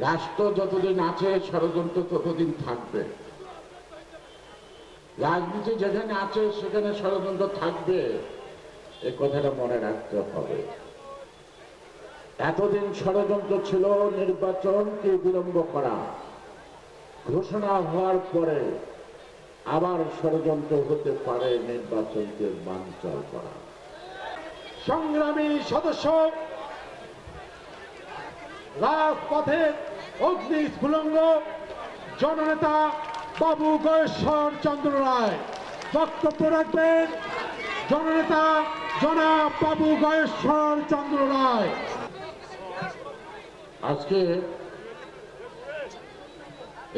রাষ্ট্র যতদিন আছে, ষড়যন্ত্র ততদিন থাকবে। রাজনীতি যেখানে আছে, সেখানে ষড়যন্ত্র থাকবে। এ কথাটা মনে রাখতে হবে। এতদিন ষড়যন্ত্র ছিল নির্বাচনকে বিলম্ব করা। ঘোষণা হওয়ার পরে আবার ষড়যন্ত্র হতে পারে, নির্বাচনকে বানচাল করা। সংগ্রামী সদস্য রাজপথের অগ্নি স্ফুলঙ্গ, জননেতা বাবু গয়েশ্বর চন্দ্র রায়। বক্তব্য রাখবেন জননেতা জনাব বাবু গয়েশ্বর চন্দ্র রায়। আজকে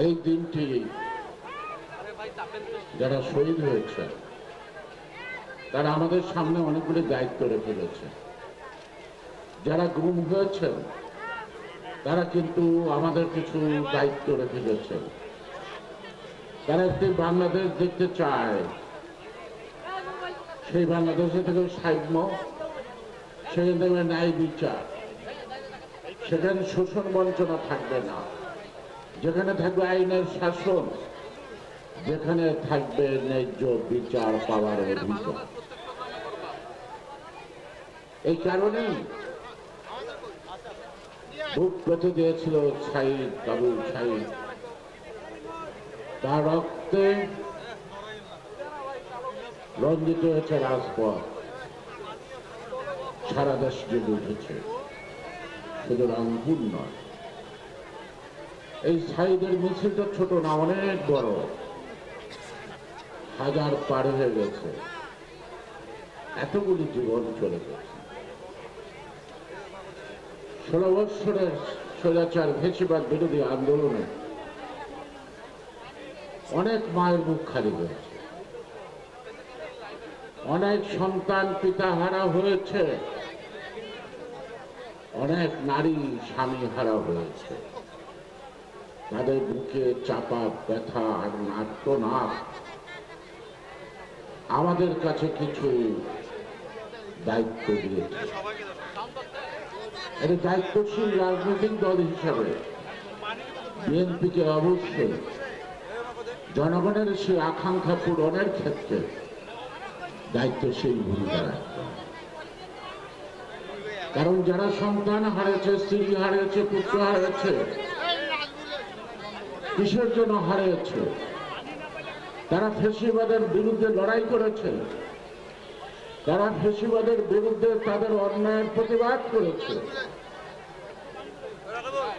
এই দিনটি যারা শহীদ হয়েছে তারা আমাদের সামনে অনেকগুলি দায়িত্ব রেখে গেছে যারা গুম হয়েছেন তারা কিন্তু আমাদের কিছু দায়িত্ব রেখে গেছেন তারা একটি বাংলাদেশ দেখতে চায়। সেই বাংলাদেশে থেকে সাম্য, সেখান থেকে ন্যায় বিচার। সেখানে শোষণ বঞ্চনা থাকবে না। যেখানে থাকবে আইনের শাসন, যেখানে থাকবে ন্যায্য বিচার পাওয়ার অধিকার। এই কারণেই বুক পেতে দিয়েছিল ছাইদ বাবু ছাইদ তার রক্তে রঞ্জিত হয়েছে রাজপথ। সারা দেশ জেগে উঠেছে। শুধু রংপুর নয়। এই সাইদের মিছিলটা ছোট না, অনেক বড়। হাজার পার হয়ে গেছে। এতগুলি জীবন চলে গেছে। ষোলো বৎসরের স্বৈরাচার ভেসিবাদ বিরোধী আন্দোলনে অনেক মায়ের মুখ খালি হয়েছে। অনেক সন্তান পিতা হারা হয়েছে। অনেক নারী স্বামী হারা হয়েছে। তাদের বুকে চাপা, ব্যথা আর নাট্যনাথ আমাদের কাছে কিছু দায়িত্ব দিয়েছে। এটা দায়িত্বশীল রাজনৈতিক দল হিসাবে। বিএনপিকে অবশ্যই জনগণের সেই আকাঙ্ক্ষা পূরণের ক্ষেত্রে দায়িত্বশীল ভূমিকা রাখতে কারণ যারা সন্তান হারিয়েছে, স্ত্রী হারিয়েছে, পুত্র হারিয়েছে, কিসের জন্য হারিয়েছে? তারা ফেসিবাদের বিরুদ্ধে লড়াই করেছে। তারা ফেসিবাদের বিরুদ্ধে তাদের অন্যায়ের প্রতিবাদ করেছে।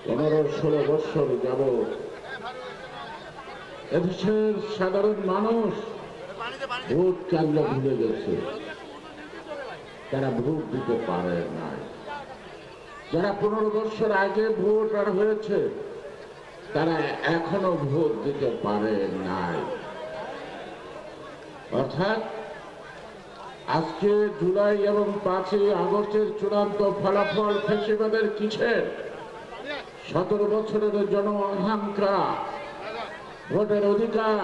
পনেরো, ষোলো বৎসর যাব এদেশের সাধারণ মানুষ ভোট কেন্দ্র ভুলে গেছে। তারা ভোট দিতে পারে নাই। যারা পনেরো বছর আগে ভোট আর হয়েছে, তারা এখনও ভোট দিতে পারে নাই। অর্থাৎ আজকে জুলাই এবং পাঁচই আগস্টের চূড়ান্ত ফলাফল ফেসিবাদের কিসের? সতেরো বছরের জন আকাঙ্ক্ষা ভোটের অধিকার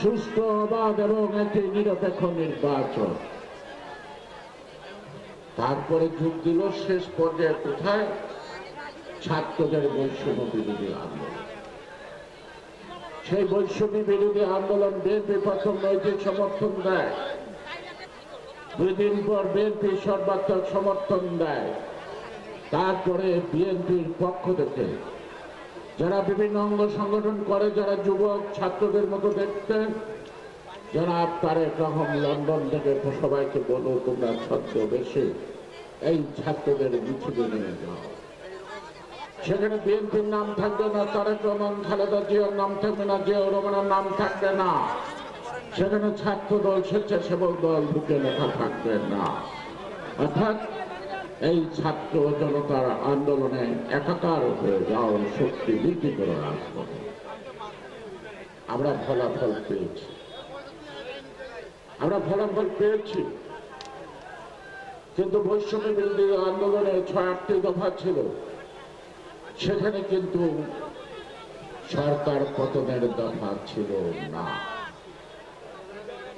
সুস্থ অবাধ এবং একটি নিরপেক্ষ নির্বাচন। তারপরে যোগ দিল শেষ পর্যায়ে কোথায়? ছাত্রদের বৈষম্য বিরোধী আন্দোলন। সেই বৈষম্য বিরোধী আন্দোলন বিএনপি প্রথম নৈতিক সমর্থন দেয়। দুই দিন পর বিএনপি সর্বাত্মক সমর্থন দেয়। তারপরে বিএনপির পক্ষ থেকে যারা বিভিন্ন অঙ্গ সংগঠন করে, যারা যুবক, ছাত্রদের মতো দেখতেন যারা তারেক রহম লন্ডন থেকে সবাইকে বলো তোমরা ছদ্ম বেশি এই ছাত্রদের মিছিলে নিয়ে যাও। সেখানে বিএনপির নাম থাকবে না, তারেক রহমান, খালেদা জিয়ার নাম থাকবে না, জিয়াউর রহমানের নাম থাকবে না। সেখানে ছাত্র দল, স্বেচ্ছাসেবক দল বুকে লেখা থাকবে না। অর্থাৎ এই ছাত্র জনতার আন্দোলনে একাকার হয়ে যাওয়ার শক্তি বৃদ্ধি করে রাজপথে আমরা ফলাফল পেয়েছি। আমরা ফলাফল পেয়েছি। কিন্তু বৈষম্য বিরোধী আন্দোলনে ছয় আটটি দফা ছিল। সেখানে কিন্তু সরকার পতনের দফা ছিল না।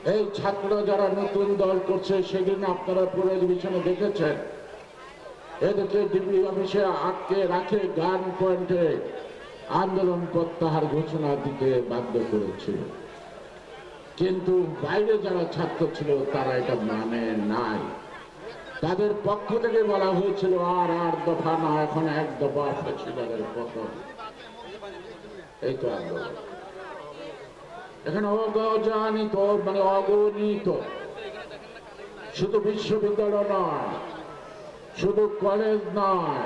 এই ছাত্র যারা নতুন দল করছে, সেদিন আপনারা পুরো ডিভিশনে দেখেছেন। এদেরকে ডিগ্রি অফিসে আটকে রাখে গান পয়েন্টে আন্দোলন প্রত্যাহার ঘোষণা দিতে বাধ্য করেছিল কিন্তু বাইরে যারা ছাত্র ছিল, তারা এটা মানে নাই। তাদের পক্ষ থেকে বলা হয়েছিল, আর আট দফা না, এখন এক দফা ফেসিবাদের পতন। এই তো আন্দোলন। এখানে অগজানিত মানে অগণিত। শুধু বিশ্ববিদ্যালয় নয়, শুধু কলেজ নয়,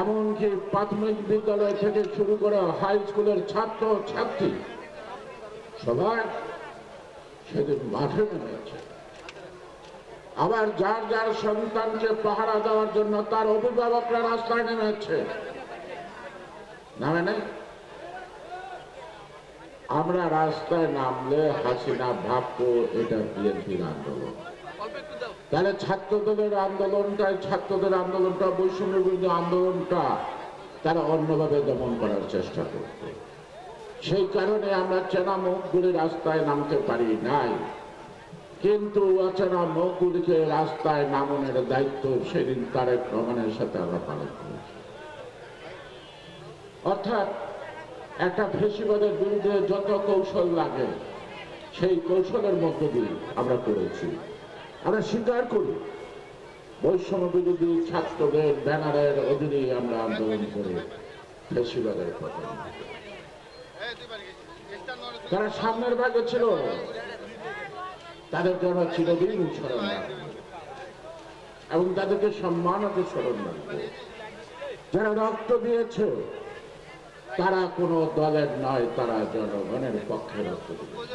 এমনকি প্রাথমিক বিদ্যালয় থেকে শুরু করে হাই স্কুলের ছাত্র, ছাত্রী, সবাই সেদিন মাঠে নেমেছে। আবার যার যার সন্তানকে পাহারা দেওয়ার জন্য তার অভিভাবকরা রাস্তায় নেমেছে। নামে নাই? আমরা রাস্তায় নামলে হাসিনা ভাবতো এটা বিএনপির আন্দোলন। তাহলে ছাত্রদের আন্দোলনটা ছাত্রদের আন্দোলনটা বৈষম্য বিরোধী আন্দোলনটা তারা অন্যভাবে দমন করার চেষ্টা করত সেই কারণে আমরা চেনা মুখগুলি রাস্তায় নামতে পারি নাই। কিন্তু অচেনা মুখগুলিকে রাস্তায় নামানোর দায়িত্ব সেদিন তারেক রহমানের সাথে আমরা পালন করেছি। অর্থাৎ একটা ফেসিবাদের বিরুদ্ধে যত কৌশল লাগে, সেই কৌশলের মধ্য দিয়ে আমরা করেছি। আমরা স্বীকার করি, বৈষম্য বিরোধী ছাত্রদের ব্যানারের অধীনে আমরা আন্দোলন করে ফেসিবাদের পতন তারা সামনের ভাগে ছিল, তাদেরকে আমরা চিরদিন স্মরণ এবং তাদেরকে সম্মানকে স্মরণ রাখব। যারা রক্ত দিয়েছে তারা কোনো দলের নয়, তারা জনগণের পক্ষে রক্ত দিয়েছে।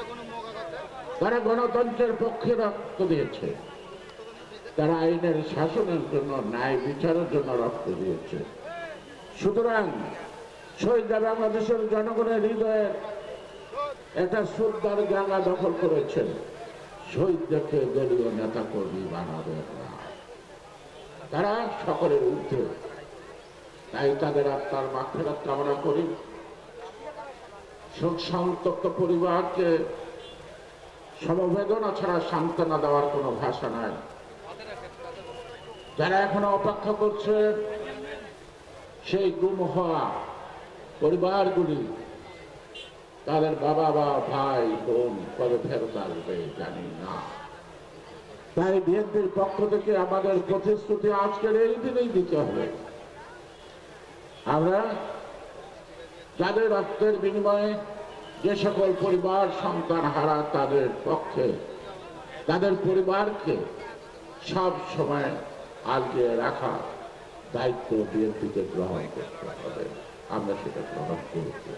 তারা গণতন্ত্রের পক্ষে রক্ত দিয়েছে। তারা আইনের শাসনের জন্য, ন্যায় বিচারের জন্য রক্ত দিয়েছে। সুতরাং শহীদরা বাংলাদেশের জনগণের হৃদয়ের একটা শ্রদ্ধার জায়গা দখল করেছেন। শহীদদেরকে দলীয় নেতা কর্মী বানাবে না। তারা সকলের ঊর্ধ্বে। তাই তাদের আত্মার মাফেরাত কামনা করি। শোক সন্তপ্ত পরিবারকে সমবেদনা ছাড়া সান্ত্বনা দেওয়ার কোনো ভাষা নাই। যারা এখনও অপেক্ষা করছে, সেই গুম হওয়া পরিবারগুলি তাদের বাবা বা ভাই, বোন কবে ফেরত আসবে জানি না। তাই বিএনপির পক্ষ থেকে আমাদের প্রতিশ্রুতি আজকের এই দিনেই দিতে হবে। আমরা যাদের রক্তের বিনিময়ে যে সকল পরিবার সন্তান হারা তাদের পক্ষে, তাদের পরিবারকে সব সময় আগিয়ে রাখা দায়িত্ব বিএনপিকে গ্রহণ করতে হবে। আমরা সেটা গ্রহণ করছি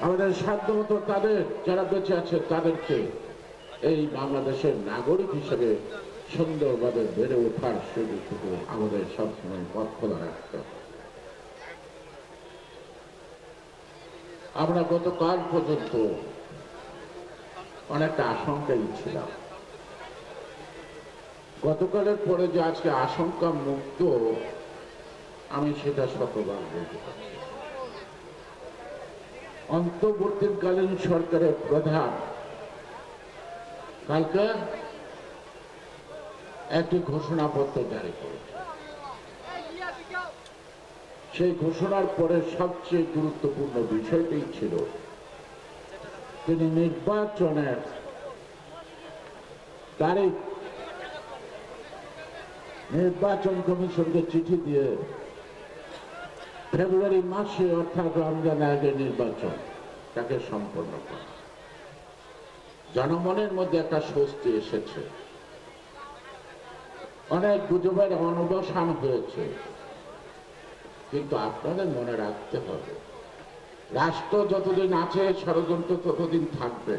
আমাদের সাধ্যমতো তাদের, যারা বেঁচে আছে তাদেরকে এই বাংলাদেশের নাগরিক হিসেবে সুন্দরভাবে বেড়ে ওঠার সুযোগটুকু আমাদের সবসময় পথ রাখতে হবে। আমরা গতকাল পর্যন্ত অনেকটা আশঙ্কাই ছিলাম। গতকালের পরে যে আজকে আশঙ্কা মুক্ত, আমি সেটা শতবার বলতে অন্তর্বর্তীকালীন সরকারের প্রধান কালকে একটি ঘোষণাপত্র জারি করেছে। সেই ঘোষণার পরে সবচেয়ে গুরুত্বপূর্ণ বিষয়টি ছিল, তিনি নির্বাচনের তারিখ, নির্বাচন কমিশনকে চিঠি দিয়ে ফেব্রুয়ারি মাসে অর্থাৎ রমজান আগে নির্বাচন তাকে সম্পন্ন করা। জনমনের মধ্যে একটা স্বস্তি এসেছে। অনেক গুজবের অনবসান হয়েছে। কিন্তু আপনাদের মনে রাখতে হবে, রাষ্ট্র যতদিন আছে, ষড়যন্ত্র ততদিন থাকবে।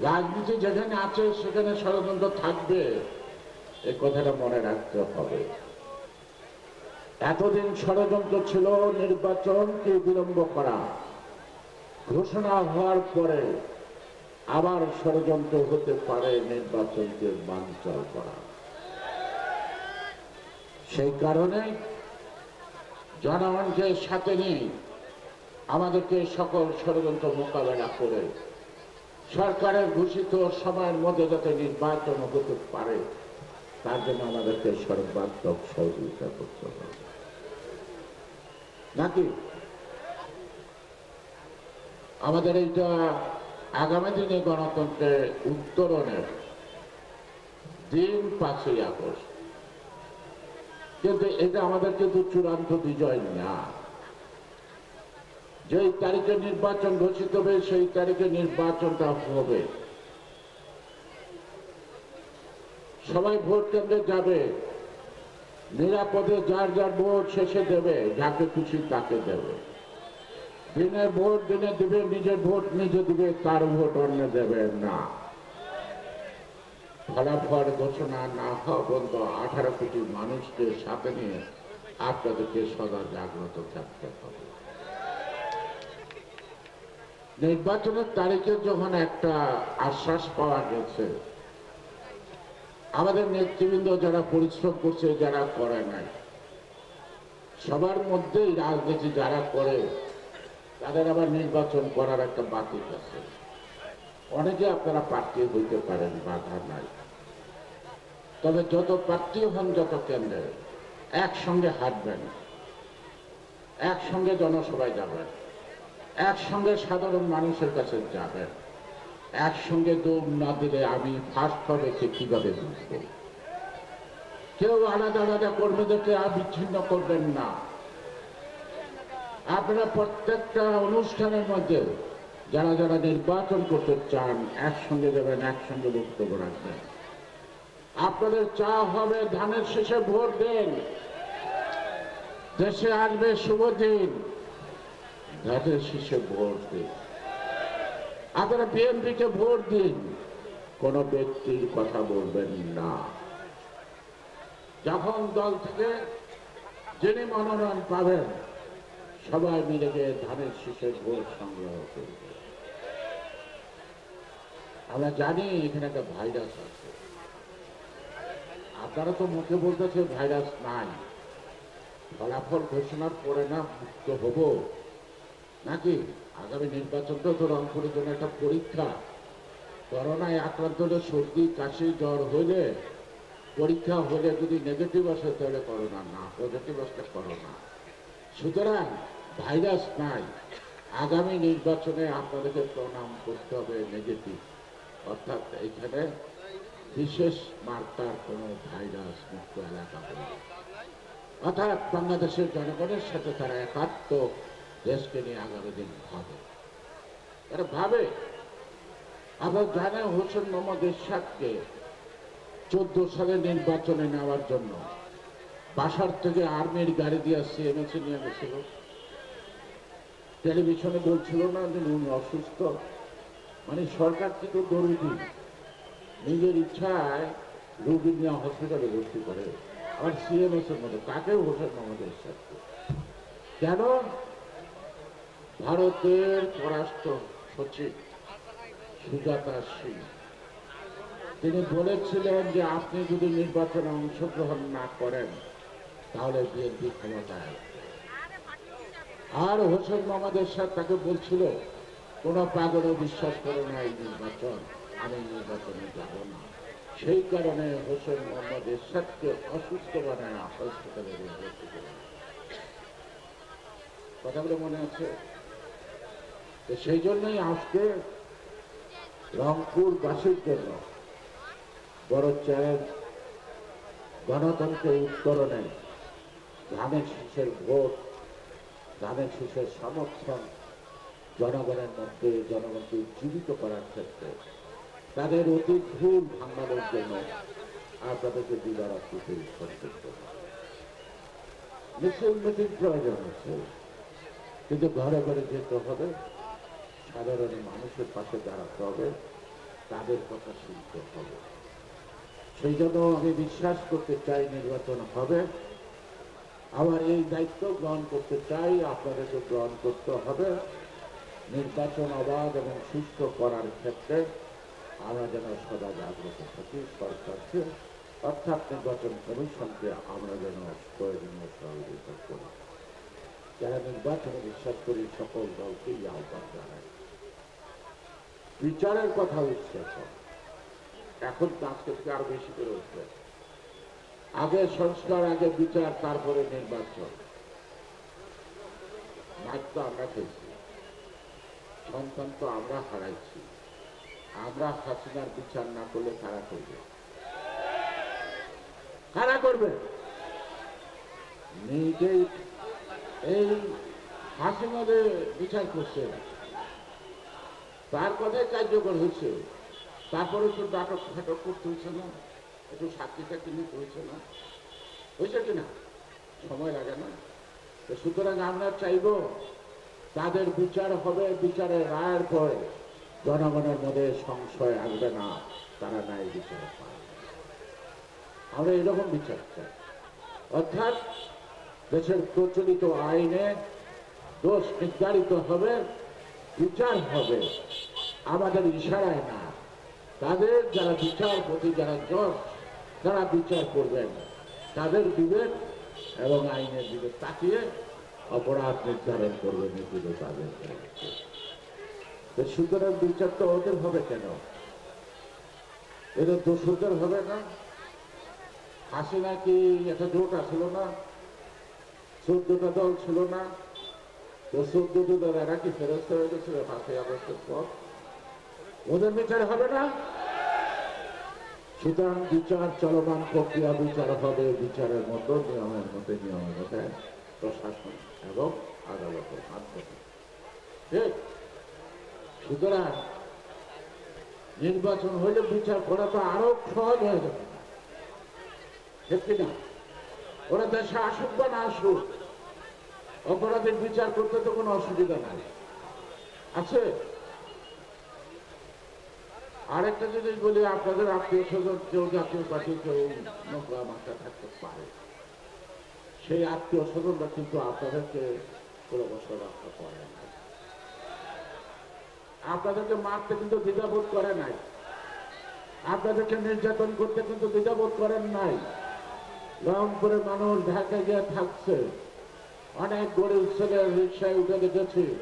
রাজনীতি যেখানে আছে, সেখানে ষড়যন্ত্র থাকবে, এ কথাটা মনে রাখতে হবে। এতদিন ষড়যন্ত্র ছিল, নির্বাচনকে বিলম্ব করা, ঘোষণা হওয়ার পরে আবার ষড়যন্ত্র হতে পারে, নির্বাচনকে বানচাল করা। সেই কারণে জনগণকে সাথে নিয়ে আমাদেরকে সকল ষড়যন্ত্র মোকাবেলা করে সরকারের ঘোষিত সময়ের মধ্যে যাতে নির্বাচন হতে পারে, তার জন্য আমাদেরকে সর্বাত্মক সহযোগিতা করতে হবে। নাকি? আমাদের এইটা আগামী দিনে গণতন্ত্রের উত্তরণের দিন পাঁচই আগস্ট। কিন্তু এটা আমাদের কিন্তু চূড়ান্ত বিজয় না। যেই তারিখে নির্বাচন ঘোষিত হবে, সেই তারিখে নির্বাচনটা হবে। সবাই ভোট কেন্দ্রে যাবে। নিরাপদে যার যার ভোট শেষে দেবে, যাকে খুশি তাকে দেবে। দিনে ভোট দিনে দিবে, নিজের ভোট নিজে দিবে, তার ভোট অন্য দেবে না। ফলাফল ঘোষণা না হওয়া পর্যন্ত আঠারো কোটি মানুষকে সাথে নিয়ে আপনাদেরকে সদা জাগ্রত থাকতে হবে। নির্বাচনের তারিখে যখন একটা আশ্বাস পাওয়া গেছে, আমাদের নেতৃবৃন্দ যারা পরিশ্রম করছে, যারা করে নাই, সবার মধ্যেই রাজনীতি যারা করে, তাদের আবার নির্বাচন করার একটা বাতিল আছে। অনেকে আপনারা প্রার্থী হইতে পারেন, বাধা নাই। তবে যত প্রার্থী হন, যত কেন্দ্রে, একসঙ্গে হাঁটবেন, একসঙ্গে জনসভায় যাবেন, একসঙ্গে সাধারণ মানুষের কাছে যাবেন, একসঙ্গে দৌড় না দিলে আমি ফার্স্ট হবে সে কীভাবে বুঝব কেউ আলাদা আলাদা কর্মীদেরকে বিচ্ছিন্ন করবেন না। আপনারা প্রত্যেকটা অনুষ্ঠানের মধ্যে যারা যারা নির্বাচন করতে চান, একসঙ্গে যাবেন, একসঙ্গে বক্তব্য রাখবেন। আপনাদের চা হবে, ধানের শেষে ভোট দেন। দেশে আসবে শুভ দিন। ধানের শেষে ভোট দিন। আপনারা বিএনপিকে ভোট দিন। কোন ব্যক্তির কথা বলবেন না। যখন দল থেকে যিনি মনোনয়ন পাবেন, সবাই মিলে ধানের শীষের ভোট সংগ্রহ করবে আমরা জানি এখানে একটা ভাইরাস আছে। আপনারা তো মুখে বলতেছে ভাইরাস নাই। ফলাফল ঘোষণার পরে না মুক্ত হব। নাকি আগামী নির্বাচনটা তো রংপুরের জন্য একটা পরীক্ষা। করোনায় আক্রান্ত হলে সর্দি, কাশি, জ্বর হলে পরীক্ষা হলে যদি নেগেটিভ আসে, তাহলে করোনা না পজিটিভ আসলে করোনা। সুতরাং ভাইরাস নাই। আগামী নির্বাচনে আপনাদেরকে প্রণাম করতে হবে নেগেটিভ অর্থাৎ এখানে বিশেষ মার্কার কোনো ভাইরাস মুক্ত এলাকা হবে অর্থাৎ বাংলাদেশের জনগণের সাথে তারা একাত্ম দেশকে নিয়ে আগামী দিন ভাবে। তারা ভাবে, আবার জানে হোসেন মোহাম্মদ এরশাদকে চোদ্দ সালে নির্বাচনে নেওয়ার জন্য বাসার থেকে আর্মির গাড়ি দিয়ে সিএমএসে নিয়ে গেছিল। টেলিভিশনে বলছিল না যে উনি অসুস্থ। মানে সরকার কিন্তু দরিদ্র নিজের ইচ্ছায় রোগী নিয়ে হসপিটালে ভর্তি করে। আবার সিএমএস এর মধ্যে কাকেও হোসেন কেন? ভারতের পররাষ্ট্র সচিব সুজাতা সিং। তিনি বলেছিলেন যে আপনি যদি নির্বাচনে অংশগ্রহণ না করেন, তাহলে বিএনপি ক্ষমতায় আর হোসেন মোহাম্মদ এরশাদ তাকে বলছিল কোন পাগলও বিশ্বাস করে না এই নির্বাচন। আমি নির্বাচনে যাব না। সেই কারণে হোসেন মোহাম্মদ এরশাদকে অসুস্থ বানায় হসপিটালে কথাগুলো মনে আছে? তো সেই জন্যই আজকে রংপুরবাসীর জন্য বড় চ্যালেঞ্জ গণতন্ত্রের উত্তরণে ধানের শীষের ভোট, ধানের শীষের সমর্থন জনগণের মধ্যে জনগণকে উজ্জীবিত করার ক্ষেত্রে তাদের অতীত ভুল ভাঙানোর জন্য আপনাদেরকে দিবারাত্রি হবে মিছিল মিটিং প্রয়োজন আছে, কিন্তু ঘরে ঘরে যেতে হবে। সাধারণ মানুষের পাশে দাঁড়াতে হবে তাদের কথা শুনতে হবে। সেই জন্য আমি বিশ্বাস করতে চাই নির্বাচন হবে। আমার এই দায়িত্ব গ্রহণ করতে চাই, আপনাদেরকে গ্রহণ করতে হবে। নির্বাচন অবাধ এবং সুস্থ করার ক্ষেত্রে আমরা যেন সদা জাগ্রত থাকি সরকারকে অর্থাৎ নির্বাচন কমিশনকে আমরা যেন প্রয়োজনীয় সহযোগিতা করি। যারা নির্বাচনে বিশ্বাস করি, সকল দলকেই আহ্বান জানাই। বিচারের কথা উঠছে এখন। এখন আজকে থেকে আরও বেশি করে উঠবে। আগে সংস্কার, আগে বিচার, তারপরে নির্বাচন। ভাগ আমরা খেয়েছি। সন্তান তো আমরা হারাইছি। আমরা হাসিনার বিচার না করলে কারা করবে? কারা করবে? নিজেই এই হাসিনাদের বিচার করছে। তার কথাই কার্যকর হয়েছে। তারপরে তো নাটক ফাটক করতে হয়েছে না? একটু সাক্ষী টাক্ষী নিতে হয়েছে না? হয়েছে কিনা সময় লাগে না? তো সুতরাং আমরা চাইব তাদের বিচার হবে, বিচারের রায়ের পরে জনগণের মধ্যে সংশয় আসবে না, তারা নাই বিচার পায় আমরা এরকম বিচার চাই। অর্থাৎ দেশের প্রচলিত আইনে দোষ নির্ধারিত হবে, বিচার হবে, আমাদের ইশারায় না। তাদের যারা বিচারপতি, যারা জজ, তারা বিচার করবেন। তাদের বিবেক এবং আইনের দিকে তাকিয়ে অপরাধ নির্ধারণ করবেন এগুলো তাদের সুতরাং বিচার তো ওদের হবে কেন? এদের দোষদের হবে না? হাসিনা কি একটা জোট আসলো না? চোদ্দটা দল ছিল না? তো চোদ্দটা দল এরা কি ফেরস্ত হয়ে গেছিল পাঁচই আগস্টের পর? ওদের বিচার হবে না? সুতরাং বিচার চলমান প্রক্রিয়া বিচার হবে, বিচারের মতো, নিয়মের মতো, নিয়মের মধ্যে প্রশাসন এবং আদালতের মাধ্যমে। সুতরাং নির্বাচন হলে বিচার করা তো আরও সহজ হয়ে যাবে। ঠিক ওরা দেশে আসুক বা না আসুক, অপরাধের বিচার করতে তো কোনো অসুবিধা নাই। আছে? আরেকটা জিনিস বলি, আপনাদের আত্মীয় স্বজন, কেউ জাতীয় পার্টি, কেউ নোংরা মাথা থাকতে পারে। সেই আত্মীয় স্বজনরা কিন্তু আপনাদেরকে কোনো বছর রক্ষা করে না। আপনাদেরকে মারতে কিন্তু দ্বিধাবোধ করে নাই। আপনাদেরকে নির্যাতন করতে কিন্তু দ্বিধাবোধ করেন নাই। রংপুরে মানুষ ঢাকা গিয়ে থাকছে। অনেক গরিব ছেলে রিক্সায় উঠে দেখেছি।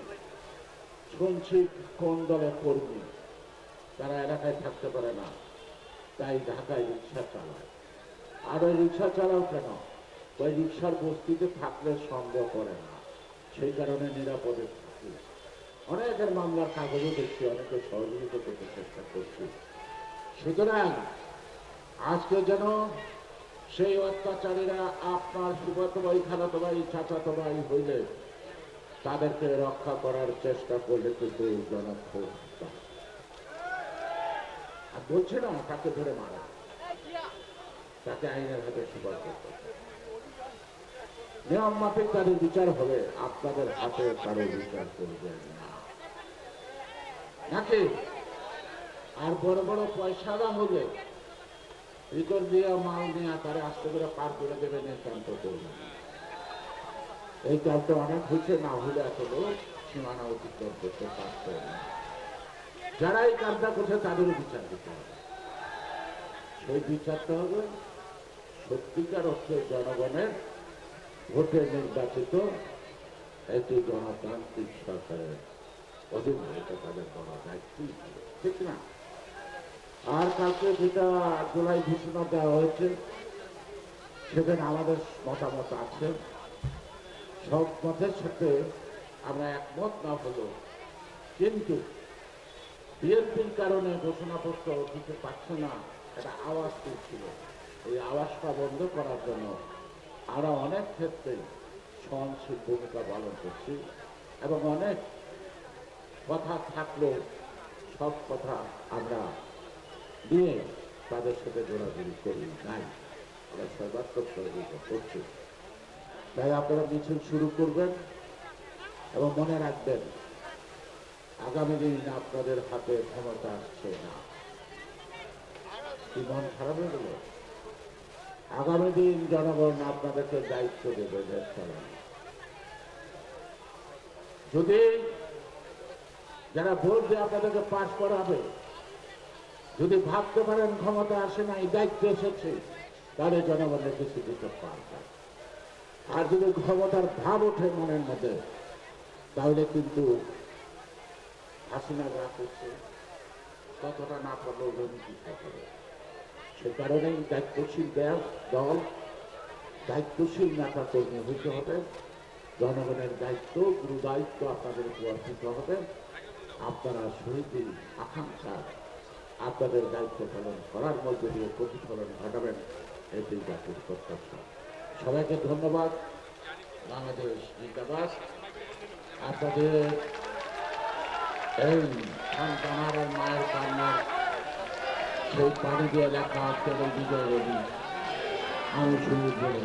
শুনছি কোন দলের কর্মী? তারা এলাকায় থাকতে পারে না। তাই ঢাকায় রিক্সা চালায়। আর ওই রিক্সা চালাও কেন? ওই রিক্সার বস্তিতে থাকলে সন্দেহ করে না সেই কারণে নিরাপদে থাকি অনেকের মামলার কাগজও দেখছি, অনেকে সহযোগিতা করতে চেষ্টা করছি সুতরাং আজকে যেন সেই অত্যাচারীরা আপনার সুগত ভাই খালাতো ভাই চাচাতো ভাই হইলে তাদেরকে রক্ষা করার চেষ্টা করলে কিন্তু হয়। আর বলছে না, তাকে ধরে মারা তাকে আইনের হাতে সুপার করতে। নিয়ম মাফিক তাদের বিচার হবে আপনাদের হাতে কারও বিচার করবেন না। আর বড় বড় পয়সাদা হলে ভিতর দিয়ে মাল নিয়ে তারা আস্তে করে পার করে দেবেন এই না। এই কামটা অনেক হয়েছে, না হলে আসলে সীমানা অতিক্রম করতে পারত না। যারা এই কাজটা করছে, তাদেরও বিচার দিতে হবে। সেই বিচারটা হবে সত্যিকার অর্থে জনগণের ভোটে নির্বাচিত একটি গণতান্ত্রিক সরকারের অধীনে এটা তাদের দায়িত্বই ছিল। ঠিক না আর কালকে যেটা জুলাই ঘোষণা দেওয়া হয়েছে, সেখানে আমাদের মতামত আছে সব মতের সাথে আমরা একমত না হলেও, কিন্তু বিএনপির কারণে ঘোষণাপত্র দিতে পারছে না, একটা আওয়াজ তুলছিল এই আওয়াজটা বন্ধ করার জন্য আমরা অনেক ক্ষেত্রে সহনশীল ভূমিকা পালন করছি এবং অনেক কথা থাকলেও সব কথা আমরা নিয়ে তাদের সাথে জোড়াজুড়ি করি নাই। আমরা সর্বাত্মক সহযোগিতা করছি। তাই আপনারা মিছিল শুরু করবেন এবং মনে রাখবেন, আগামী দিন আপনাদের হাতে ক্ষমতা আসছে না। কি মন খারাপ হয়ে গেল? আগামী দিন জনগণ আপনাদেরকে দায়িত্ব দেবে দেশ যদি যারা ভোট দিয়ে আপনাদেরকে পাশ করাবে, যদি ভাবতে পারেন ক্ষমতা আসে না এই দায়িত্ব এসেছে, তাহলে জনগণের কিছু দিতে পারবে। আর যদি ক্ষমতার ভাব ওঠে মনের মধ্যে, তাহলে কিন্তু হাসিনা যা করছে ততটা না পারলেও দুর্নীতি সে কারণেই দায়িত্বশীল দল, দায়িত্বশীল নেতা কর্মী হতে হবে। জনগণের দায়িত্ব, গুরু দায়িত্ব আপনাদের উপর হবে। আপনারা শহীদের আকাঙ্ক্ষা আপনাদের দায়িত্ব পালন করার মধ্যে দিয়ে প্রতিফলন ঘটাবেন। এটি জাতির প্রত্যাশা। সবাইকে ধন্যবাদ। বাংলাদেশ জিন্দাবাদ। আপনাদের এই সন্তানার মায়ের কান্নার সেই পানি দিয়ে লেখা কেবল বিজয় রবি। আমি শুরু বলে